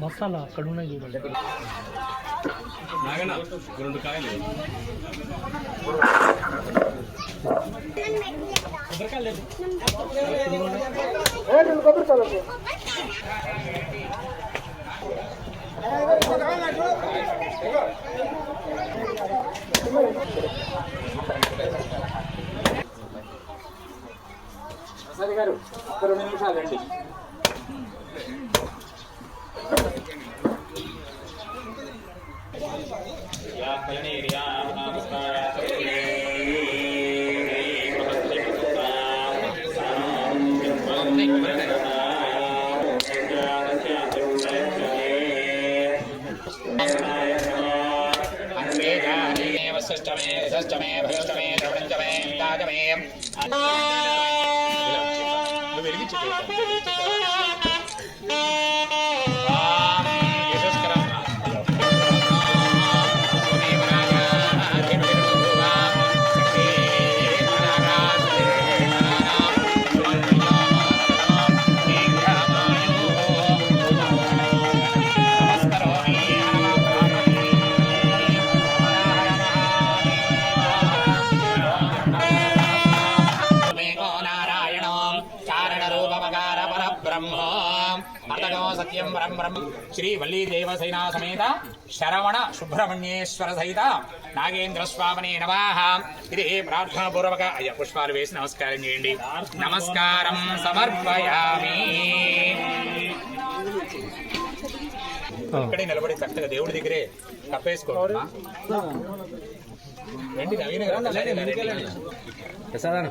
మసాలా అక్కడ ఉన్నాయి చూడండి రెండు కాయలు. ప్రసాద్ గారు ఒక రెండు నిమిషాలు అండి వశిష్టమే విశిష్టమే భవిష్టమే ద్రవిణంచమే దాజమే శ్రీ వల్లీ దేవసేనా సమేత శరవణ సుబ్రహ్మణ్యేశ్వర సహిత నాగేంద్ర స్వామిని నమః. ఇది ప్రార్థనాపూర్వక అయ్య పుష్పాలు వేసి నమస్కారం చేయండి. నమస్కారం సమర్పయామి. ఇక్కడే నిలబడి చక్కగా దేవుడి దగ్గరే కప్పేసుకోమ్మా రండి నవీన. ప్రసాదాన్ని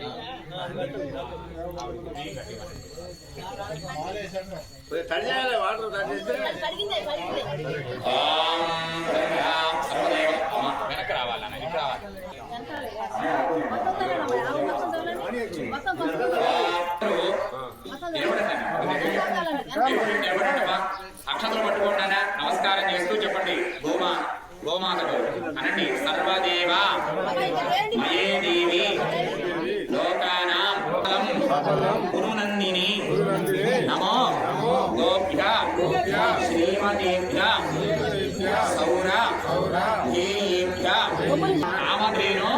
ప్రీత్యర్థం ఆవాప్య అందుకని వెనక్కి శ్రీమతేభ్య సౌర ధ్యేయేభ్య నామధేను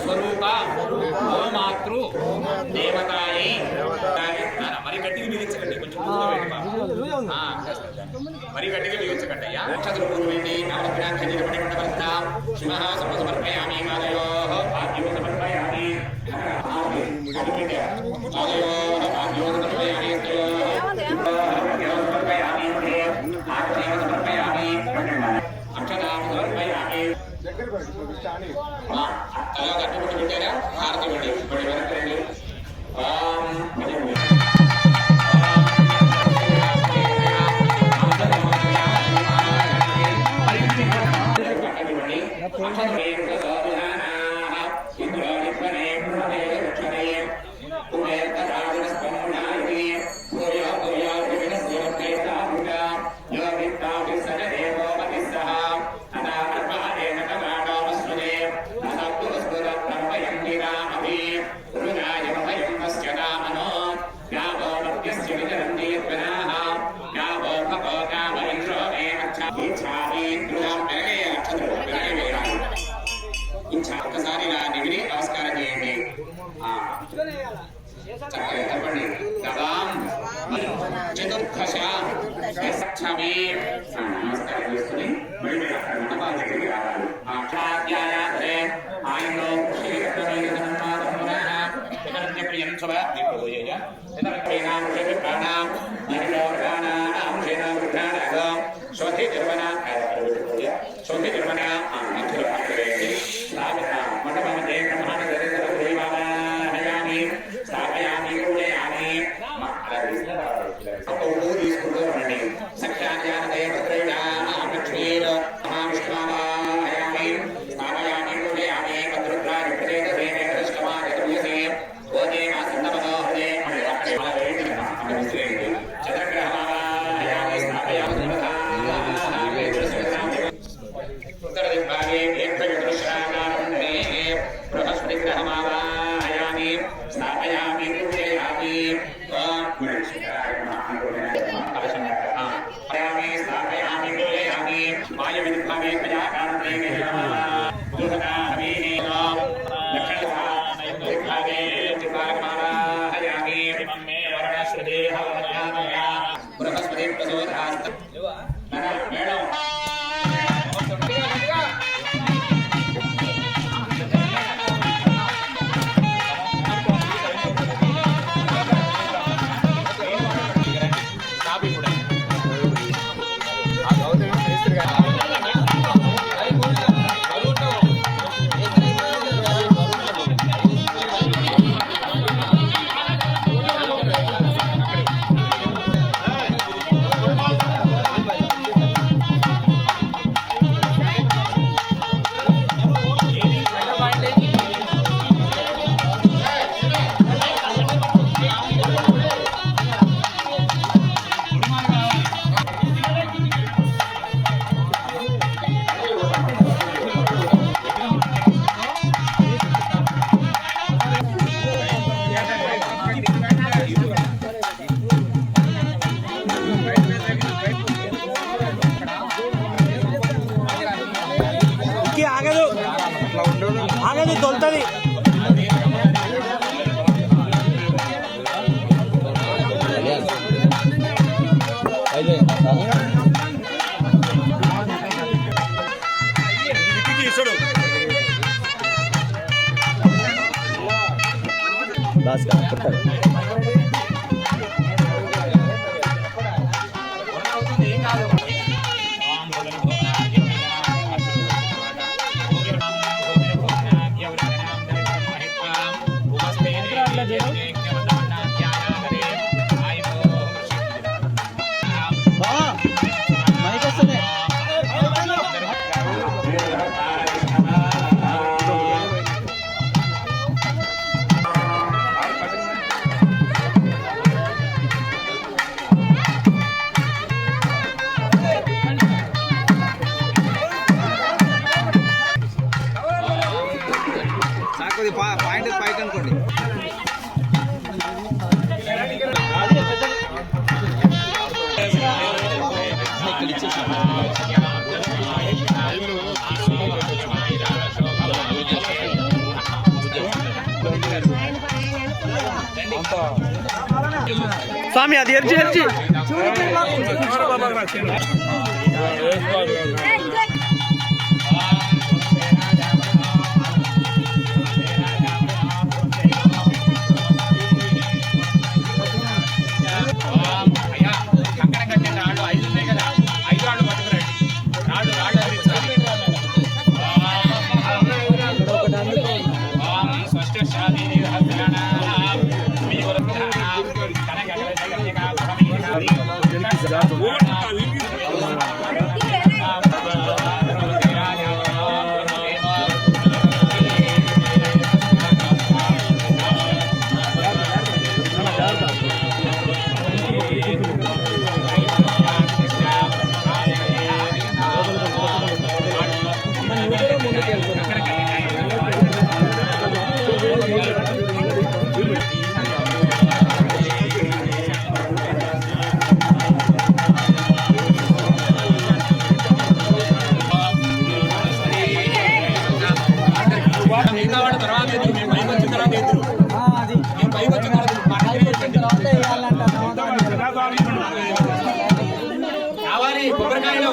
స్వరూప గోమాతృ దేవతాయై మరి గట్టిగా మిగించకండి కొంచెం మరి గట్టిగా మిగించకండి అయ్యా అక్షతలు శివ సమర్పయామి మాదయో సమర్పయామి మాదయో ఆ, తల కట్టుబట్టి పెట్టారా హారతి ఇవ్వండి స్వామి అది ఎర్చి ఎర్చి కొబ్బరికాయలు.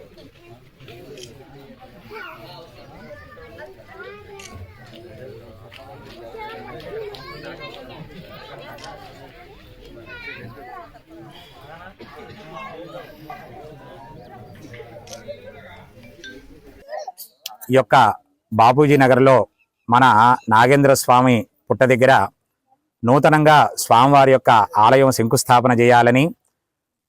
ఈ యొక్క బాపూజీ నగర్లో మన నాగేంద్ర స్వామి పుట్ట దగ్గర నూతనంగా స్వామివారి యొక్క ఆలయం శంకుస్థాపన చేయాలని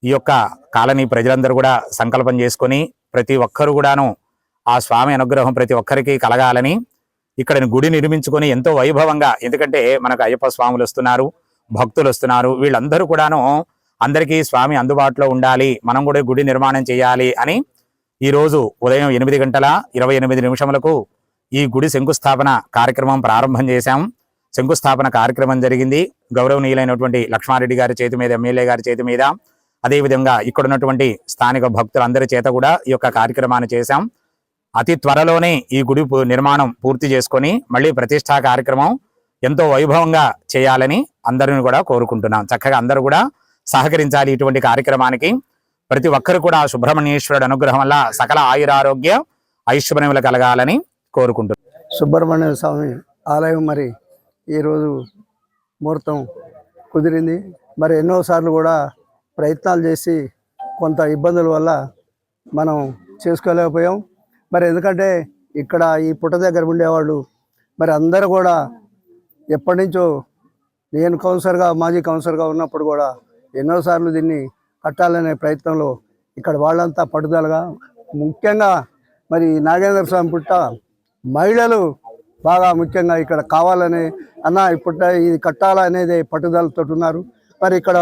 ఈ యొక్క కాలనీ ప్రజలందరూ కూడా సంకల్పం చేసుకొని ప్రతి ఒక్కరు కూడాను ఆ స్వామి అనుగ్రహం ప్రతి ఒక్కరికి కలగాలని ఇక్కడ గుడి నిర్మించుకొని ఎంతో వైభవంగా ఎందుకంటే మనకు అయ్యప్ప స్వాములు వస్తున్నారు భక్తులు వస్తున్నారు వీళ్ళందరూ కూడాను అందరికీ స్వామి అందుబాటులో ఉండాలి మనం కూడా గుడి నిర్మాణం చేయాలి అని ఈ రోజు ఉదయం ఎనిమిది గంటల ఇరవై ఎనిమిది నిమిషములకు ఈ గుడి శంకుస్థాపన కార్యక్రమం ప్రారంభం చేశాం. శంకుస్థాపన కార్యక్రమం జరిగింది. గౌరవనీయులైనటువంటి లక్ష్మారెడ్డి గారి చేతి మీద ఎమ్మెల్యే గారి చేతి మీద అదేవిధంగా ఇక్కడ ఉన్నటువంటి స్థానిక భక్తులందరి చేత కూడా ఈ యొక్క కార్యక్రమాన్ని చేశాం. అతి త్వరలోనే ఈ గుడి నిర్మాణం పూర్తి చేసుకొని మళ్ళీ ప్రతిష్టా కార్యక్రమం ఎంతో వైభవంగా చేయాలని అందరిని కూడా కోరుకుంటున్నాం. చక్కగా అందరూ కూడా సహకరించాలి ఇటువంటి కార్యక్రమానికి. ప్రతి ఒక్కరు కూడా ఆ సుబ్రహ్మణ్యేశ్వరుడు అనుగ్రహం వల్ల సకల ఆయురారోగ్య ఐశ్వర్యములు కలగాలని కోరుకుంటున్నారు సుబ్రహ్మణ్య స్వామి ఆలయం మరి ఈరోజు ముహూర్తం కుదిరింది. మరి ఎన్నోసార్లు కూడా ప్రయత్నాలు చేసి కొంత ఇబ్బందుల వల్ల మనం చేసుకోలేకపోయాం. మరి ఎందుకంటే ఇక్కడ ఈ పుట్ట దగ్గర ఉండేవాళ్ళు మరి అందరూ కూడా ఎప్పటి నుంచో నేను కౌన్సిలర్గా మాజీ కౌన్సిలర్గా ఉన్నప్పుడు కూడా ఎన్నోసార్లు దీన్ని కట్టాలనే ప్రయత్నంలో ఇక్కడ వాళ్ళంతా పట్టుదలగా ముఖ్యంగా మరి నాగేంద్ర స్వామి పుట్ట మహిళలు బాగా ముఖ్యంగా ఇక్కడ కావాలని అన్న ఇప్పుడు ఇది కట్టాలనేది పట్టుదలతో ఉన్నారు. మరి ఇక్కడ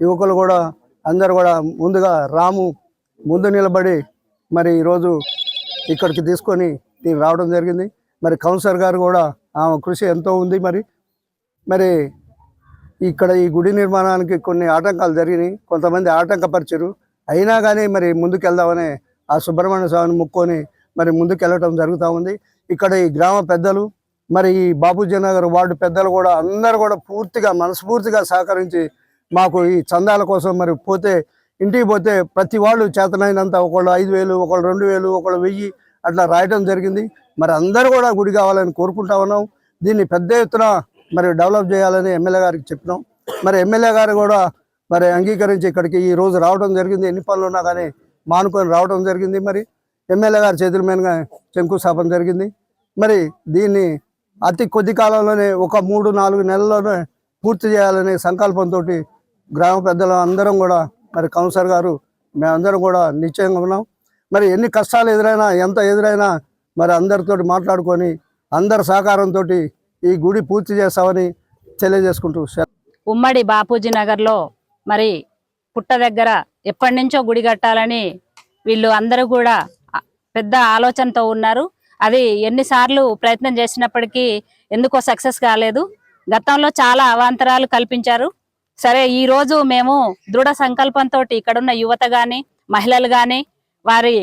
యువకులు కూడా అందరు కూడా ముందుగా రాము ముందు నిలబడి మరి ఈరోజు ఇక్కడికి తీసుకొని దీన్ని రావడం జరిగింది. మరి కౌన్సిలర్ గారు కూడా ఆమె కృషి ఎంతో ఉంది మరి. మరి ఇక్కడ ఈ గుడి నిర్మాణానికి కొన్ని ఆటంకాలు జరిగినాయి. కొంతమంది ఆటంకపరిచారు. అయినా కానీ మరి ముందుకెళ్దామని ఆ సుబ్రహ్మణ్య స్వామిని ముక్కొని మరి ముందుకెళ్ళటం జరుగుతూ ఉంది. ఇక్కడ ఈ గ్రామ పెద్దలు మరి ఈ బాబూజీ నగర్ వార్డు పెద్దలు కూడా అందరూ కూడా పూర్తిగా మనస్ఫూర్తిగా సహకరించి మాకు ఈ చందాల కోసం మరి పోతే ఇంటికి పోతే ప్రతి వాళ్ళు చేతనైనంత ఒకళ్ళు ఐదు వేలు ఒకళ్ళు రెండు వేలు ఒకళ్ళు వెయ్యి అట్లా రాయటం జరిగింది. మరి అందరూ కూడా గుడి కావాలని కోరుకుంటా ఉన్నాం. దీన్ని పెద్ద ఎత్తున మరి డెవలప్ చేయాలని ఎమ్మెల్యే గారికి చెప్పినాం. మరి ఎమ్మెల్యే గారు కూడా మరి అంగీకరించి ఇక్కడికి ఈ రోజు రావడం జరిగింది. ఎన్ని పనులు ఉన్నా కానీ మానుకొని రావడం జరిగింది. మరి ఎమ్మెల్యే గారి చేతుల మీదుగా శంకుస్థాపన జరిగింది. మరి దీన్ని అతి కొద్ది కాలంలోనే ఒక మూడు నాలుగు నెలల్లోనే పూర్తి చేయాలనే సంకల్పంతో గ్రామ పెద్దలు అందరం కూడా మరి కౌన్సిలర్ గారు మేమందరం కూడా నిశ్చయంగా ఉన్నాం. మరి ఎన్ని కష్టాలు ఎదురైనా ఎంత ఎదురైనా మరి అందరితోటి మాట్లాడుకొని అందరి సహకారంతో ఈ గుడి పూర్తి చేస్తామని తెలియజేసుకుంటూ ఉమ్మడి బాపూజీ నగర్లో మరి పుట్ట దగ్గర ఎప్పటి నుంచో గుడి కట్టాలని వీళ్ళు అందరూ కూడా పెద్ద ఆలోచనతో ఉన్నారు. అది ఎన్నిసార్లు ప్రయత్నం చేసినప్పటికీ ఎందుకో సక్సెస్ కాలేదు. గతంలో చాలా అవాంతరాలు కల్పించారు. సరే ఈ రోజు మేము దృఢ సంకల్పంతో ఇక్కడున్న యువత గాని మహిళలు గాని వారి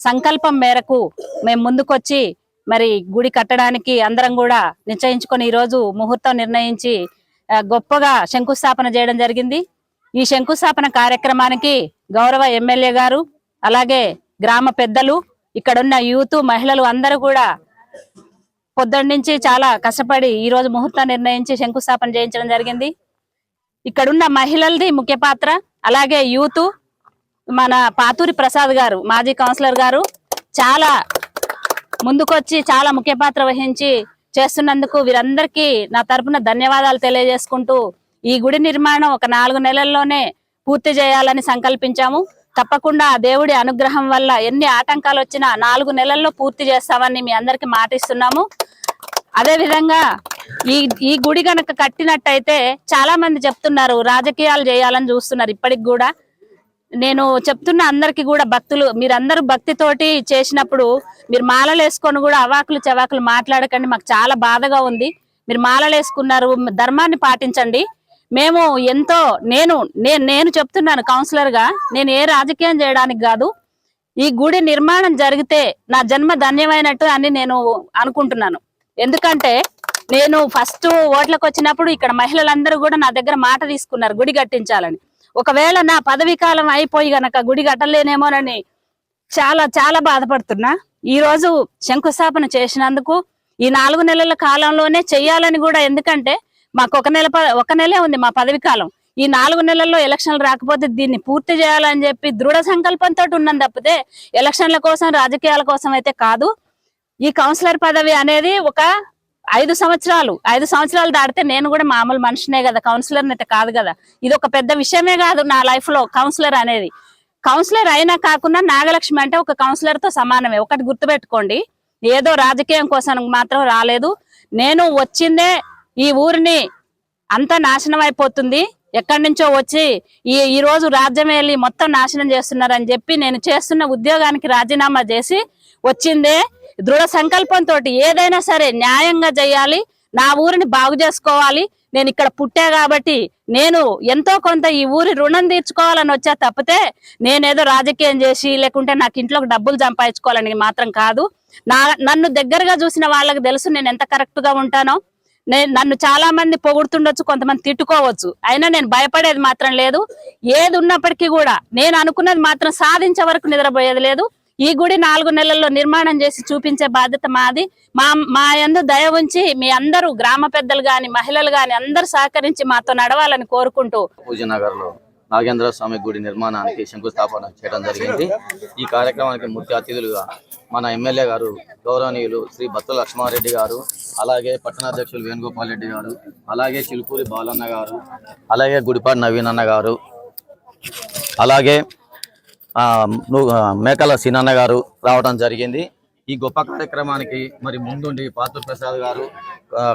సంకల్పం మేరకు మేము ముందుకొచ్చి మరి గుడి కట్టడానికి అందరం కూడా నిశ్చయించుకొని ఈ రోజు ముహూర్తం నిర్ణయించి గొప్పగా శంకుస్థాపన చేయడం జరిగింది. ఈ శంకుస్థాపన కార్యక్రమానికి గౌరవ ఎమ్మెల్యే గారు అలాగే గ్రామ పెద్దలు ఇక్కడున్న యూత్ మహిళలు అందరూ కూడా పొద్దున్న నుంచి చాలా కష్టపడి ఈ రోజు ముహూర్తం నిర్ణయించి శంకుస్థాపన చేయించడం జరిగింది. ఇక్కడున్న మహిళలది ముఖ్య పాత్ర అలాగే యూత్ మన పాతూరి ప్రసాద్ గారు మాజీ కౌన్సిలర్ గారు చాలా ముందుకొచ్చి చాలా ముఖ్య పాత్ర వహించి చేస్తున్నందుకు వీరందరికీ నా తరపున ధన్యవాదాలు తెలియజేసుకుంటూ ఈ గుడి నిర్మాణం ఒక నాలుగు నెలల్లోనే పూర్తి చేయాలని సంకల్పించాము. తప్పకుండా దేవుడి అనుగ్రహం వల్ల ఎన్ని ఆటంకాలు వచ్చినా నాలుగు నెలల్లో పూర్తి చేస్తామని మీ అందరికి మాటిస్తున్నాము. అదే విధంగా ఈ ఈ గుడి గనక కట్టినట్టయితే చాలా మంది చెప్తున్నారు రాజకీయాలు చేయాలని చూస్తున్నారు ఇప్పటికి కూడా. నేను చెప్తున్న అందరికి కూడా భక్తులు మీరందరూ భక్తితోటి చేసినప్పుడు మీరు మాలలు వేసుకొని కూడా అవాకులు చవాకులు మాట్లాడకండి మాకు చాలా బాధగా ఉంది. మీరు మాలలు వేసుకున్నారు ధర్మాన్ని పాటించండి. మేము ఎంతో నేను నేను నేను చెప్తున్నాను కౌన్సిలర్గా నేను ఏ రాజకీయం చేయడానికి కాదు. ఈ గుడి నిర్మాణం జరిగితే నా జన్మ ధన్యమైనట్టు అని నేను అనుకుంటున్నాను. ఎందుకంటే నేను ఫస్ట్ ఓట్లకు వచ్చినప్పుడు ఇక్కడ మహిళలందరూ కూడా నా దగ్గర మాట తీసుకున్నారు గుడి కట్టించాలని. ఒకవేళ నా పదవి కాలం అయిపోయి గనక గుడి కట్టలేనేమోనని చాలా చాలా బాధపడుతున్నా. ఈ రోజు శంకుస్థాపన చేసినందుకు ఈ నాలుగు నెలల కాలంలోనే చెయ్యాలని కూడా ఎందుకంటే మాకు ఒక నెల ఒక నెలే ఉంది మా పదవి కాలం ఈ నాలుగు నెలల్లో ఎలక్షన్లు రాకపోతే దీన్ని పూర్తి చేయాలని చెప్పి దృఢ సంకల్పంతో ఉన్నాం తప్పితే ఎలక్షన్ల కోసం రాజకీయాల కోసం అయితే కాదు. ఈ కౌన్సిలర్ పదవి అనేది ఒక ఐదు సంవత్సరాలు ఐదు సంవత్సరాలు దాటితే నేను కూడా మామూలు మనిషినే కదా కౌన్సిలర్ అయితే కాదు కదా. ఇది ఒక పెద్ద విషయమే కాదు నా లైఫ్లో కౌన్సిలర్ అనేది. కౌన్సిలర్ అయినా కాకుండా నాగలక్ష్మి అంటే ఒక కౌన్సిలర్తో సమానమే. ఒకటి గుర్తుపెట్టుకోండి. ఏదో రాజకీయం కోసం మాత్రం రాలేదు. నేను వచ్చిందే ఈ ఊరిని అంతా నాశనం అయిపోతుంది. ఎక్కడి నుంచో వచ్చి ఈ ఈ రోజు రాజ్యం వెళ్ళి మొత్తం నాశనం చేస్తున్నారని చెప్పి నేను చేస్తున్న ఉద్యోగానికి రాజీనామా చేసి వచ్చిందే. దృఢ సంకల్పంతో ఏదైనా సరే న్యాయంగా చేయాలి. నా ఊరిని బాగు చేసుకోవాలి. నేను ఇక్కడ పుట్టా కాబట్టి నేను ఎంతో కొంత ఈ ఊరి రుణం తీర్చుకోవాలని వచ్చా తప్పితే నేనేదో రాజకీయం చేసి లేకుంటే నాకు ఇంట్లోకి డబ్బులు సంపాదించుకోవాలని మాత్రం కాదు. నా నన్ను దగ్గరగా చూసిన వాళ్ళకి తెలుసు నేను ఎంత కరెక్ట్గా ఉంటానో. నేను నన్ను చాలా మంది పొగుడుతుండొచ్చు కొంతమంది తిట్టుకోవచ్చు. అయినా నేను భయపడేది మాత్రం లేదు. ఏది ఉన్నప్పటికీ కూడా నేను అనుకున్నది మాత్రం సాధించే వరకు నిద్రపోయేది లేదు. ఈ గుడి నాలుగు నెలల్లో నిర్మాణం చేసి చూపించే బాధ్యత మాది. మా మా ఎందు దయ ఉంచి మీ అందరూ గ్రామ పెద్దలు గాని మహిళలు గాని అందరూ సహకరించి మాతో నడవాలని కోరుకుంటూ పూజనగర్లో నాగేంద్ర స్వామి గుడి నిర్మాణానికి శంకుస్థాపన చేయడం జరిగింది. ఈ కార్యక్రమానికి ముఖ్య అతిథులుగా మన ఎమ్మెల్యే గారు గౌరవనీయులు శ్రీ బత్తుల లక్ష్మారెడ్డి గారు అలాగే పట్టణాధ్యక్షులు వేణుగోపాల్ రెడ్డి గారు అలాగే చిలుకూరి బాలన్న గారు అలాగే గుడిపాటి నవీన్ అన్న గారు అలాగే మేకల సీనన్న గారు రావడం జరిగింది. ఈ గొప్ప కార్యక్రమానికి మరి ముందుండి పాతూర్ ప్రసాద్ గారు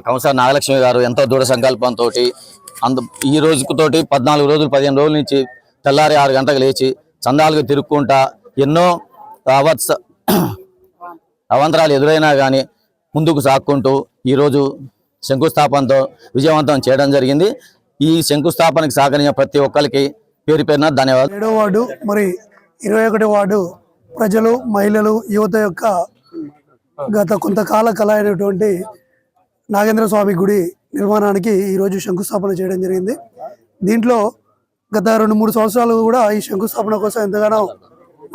కంస నాగలక్ష్మి గారు ఎంతో దృఢ సంకల్పంతో అందు ఈ రోజుతోటి పద్నాలుగు రోజులు పదిహేను రోజుల నుంచి తెల్లారి ఆరు గంటలకు లేచి చందాలకు తిరుక్కుంటా ఎన్నో అవత్స అవంతరాలు ఎదురైనా కానీ ముందుకు సాక్కుంటూ ఈరోజు శంకుస్థాపనతో విజయవంతం చేయడం జరిగింది. ఈ శంకుస్థాపనకి సహకరించిన ప్రతి ఒక్కరికి పేరు పేరున ధన్యవాదాలు. ఏడో వార్డు మరి ఇరవై ఒకటి వార్డు ప్రజలు మహిళలు యువత యొక్క గత కొంతకాల కళ అయినటువంటి నాగేంద్ర స్వామి గుడి నిర్మాణానికి ఈరోజు శంకుస్థాపన చేయడం జరిగింది. దీంట్లో గత రెండు మూడు సంవత్సరాలు కూడా ఈ శంకుస్థాపన కోసం ఎంతగానో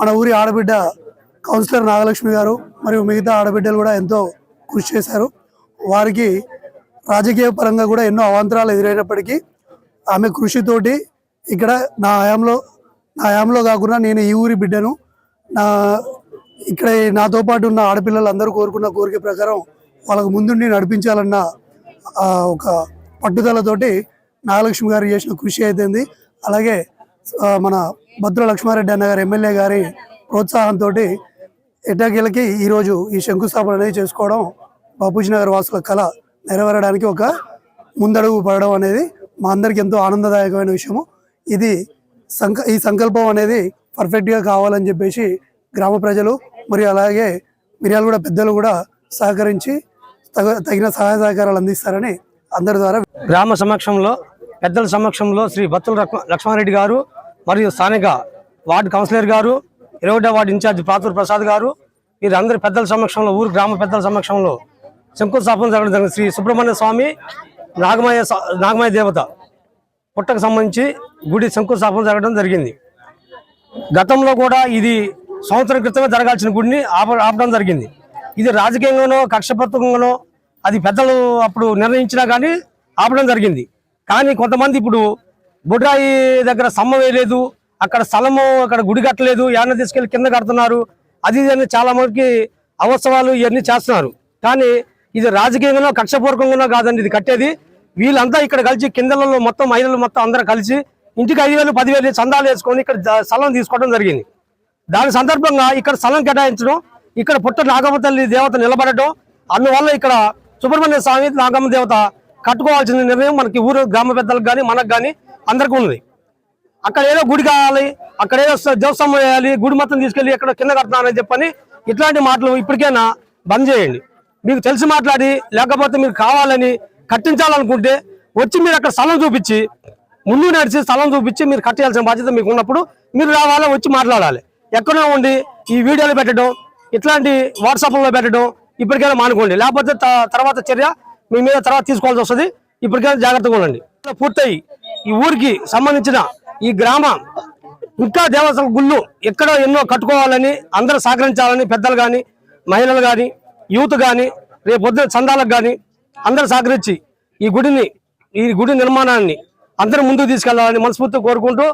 మన ఊరి ఆడబిడ్డ కౌన్సిలర్ నాగలక్ష్మి గారు మరియు మిగతా ఆడబిడ్డలు కూడా ఎంతో కృషి చేశారు. వారికి రాజకీయ పరంగా కూడా ఎన్నో అవాంతరాలు ఎదురైనప్పటికీ ఆమె కృషితోటి ఇక్కడ నా హయాంలో నా హయాంలో కాకుండా నేను ఈ ఊరి బిడ్డను నా ఇక్కడ నాతో పాటు ఉన్న ఆడపిల్లలు అందరూ కోరుకున్న కోరిక ప్రకారం వాళ్ళకు ముందుండి నడిపించాలన్న ఒక పట్టుదలతోటి నాగలక్ష్మి గారు చేసిన కృషి అయితేంది. అలాగే మన భద్ర లక్ష్మారెడ్డి అన్న గారు ఎమ్మెల్యే గారి ప్రోత్సాహంతో ఎటాకీలకి ఈరోజు ఈ శంకుస్థాపన అనేది చేసుకోవడం బాపూజీ నగర్ వాసుల కళ నెరవేరడానికి ఒక ముందడుగు పడడం అనేది మా అందరికి ఎంతో ఆనందదాయకమైన విషయము. ఇది సంక ఈ సంకల్పం అనేది పర్ఫెక్ట్గా కావాలని చెప్పేసి గ్రామ ప్రజలు మరియు అలాగే మిర్యాలు కూడా పెద్దలు కూడా సహకరించి తగ- తగిన సహాయ సహకారాలు అందిస్తారని అందరి ద్వారా గ్రామ సమక్షంలో పెద్దల సమక్షంలో శ్రీ బత్తుల లక్ష్మారెడ్డి గారు మరియు స్థానిక వార్డు కౌన్సిలర్ గారు ఇరవై వార్డు ఇన్ఛార్జ్ పాతూరు ప్రసాద్ గారు వీరందరి పెద్దల సమక్షంలో ఊరు గ్రామ పెద్దల సమక్షంలో శంకుస్థాపన జరగడం జరిగింది. శ్రీ సుబ్రహ్మణ్య స్వామి నాగమయ నాగమయ దేవత. పుట్టకు సంబంధించి గుడి శంకుస్థాపన జరగడం జరిగింది. గతంలో కూడా ఇది సంవత్సరం క్రితమే జరగాల్సిన గుడిని ఆప ఆపడం జరిగింది. ఇది రాజకీయంగానో కక్షపత్రంగానో అది పెద్దలు అప్పుడు నిర్ణయించినా కానీ ఆపడం జరిగింది. కానీ కొంతమంది ఇప్పుడు బుడ్రాయి దగ్గర సమ్మ వేయలేదు అక్కడ స్థలము అక్కడ గుడి కట్టలేదు యాన్న తీసుకెళ్ళి కింద కడుతున్నారు. అది ఇది అని చాలా మందికి అవసరాలు ఇవన్నీ చేస్తున్నారు. కానీ ఇది రాజకీయంగానో కక్షపూర్వకంగానో కాదండి ఇది కట్టేది వీళ్ళంతా ఇక్కడ కలిసి కిందలలో మొత్తం మహిళలు మొత్తం అందరూ కలిసి ఇంటికి ఐదు వేలు పదివేలు చందాలు వేసుకొని ఇక్కడ స్థలం తీసుకోవడం జరిగింది. దాని సందర్భంగా ఇక్కడ స్థలం కేటాయించడం ఇక్కడ పుట్ట నాగమ్మ తల్లి దేవత నిలబడటం అందువల్ల ఇక్కడ సుబ్రహ్మణ్య స్వామి నాగమ్మ దేవత కట్టుకోవాల్సిన నిర్ణయం మనకి ఊరు గ్రామ పెద్దలకు కానీ మనకు కానీ అందరికీ ఉంది అక్కడ ఏదో గుడి కావాలి అక్కడ ఏదో దేవస్థానం వేయాలి గుడి మొత్తం తీసుకెళ్ళి ఎక్కడ కింద కడుతున్నారని చెప్పని ఇట్లాంటి మాటలు ఇప్పటికైనా బంద్ చేయండి. మీకు తెలిసి మాట్లాడి లేకపోతే మీరు కావాలని కట్టించాలనుకుంటే వచ్చి మీరు అక్కడ స్థలం చూపించి ముందు నడిచి స్థలం చూపించి మీరు కట్టేయాల్సిన బాధ్యత మీకు ఉన్నప్పుడు మీరు రావాలి వచ్చి మాట్లాడాలి. ఎక్కడో ఉండి ఈ వీడియోలు పెట్టడం ఇట్లాంటి వాట్సాప్లో పెట్టడం ఇప్పటికైనా మానుకోండి. లేకపోతే త- తర్వాత చర్య మీ మీద తర్వాత తీసుకోవాల్సి వస్తుంది. ఇప్పటికైనా జాగ్రత్తగా ఉండండి. పూర్తయి. ఈ ఊరికి సంబంధించిన ఈ గ్రామం ఇంకా దేవతల గుళ్ళు ఎక్కడో ఎన్నో కట్టుకోవాలని అందరూ సహకరించాలని పెద్దలు కానీ మహిళలు కానీ యూత్ కానీ రేపు పొద్దున చందాలకు కానీ అందరూ సహకరించి ఈ గుడిని ఈ గుడి నిర్మాణాన్ని అందరూ ముందుకు తీసుకెళ్ళాలని మనస్ఫూర్తిగా కోరుకుంటూ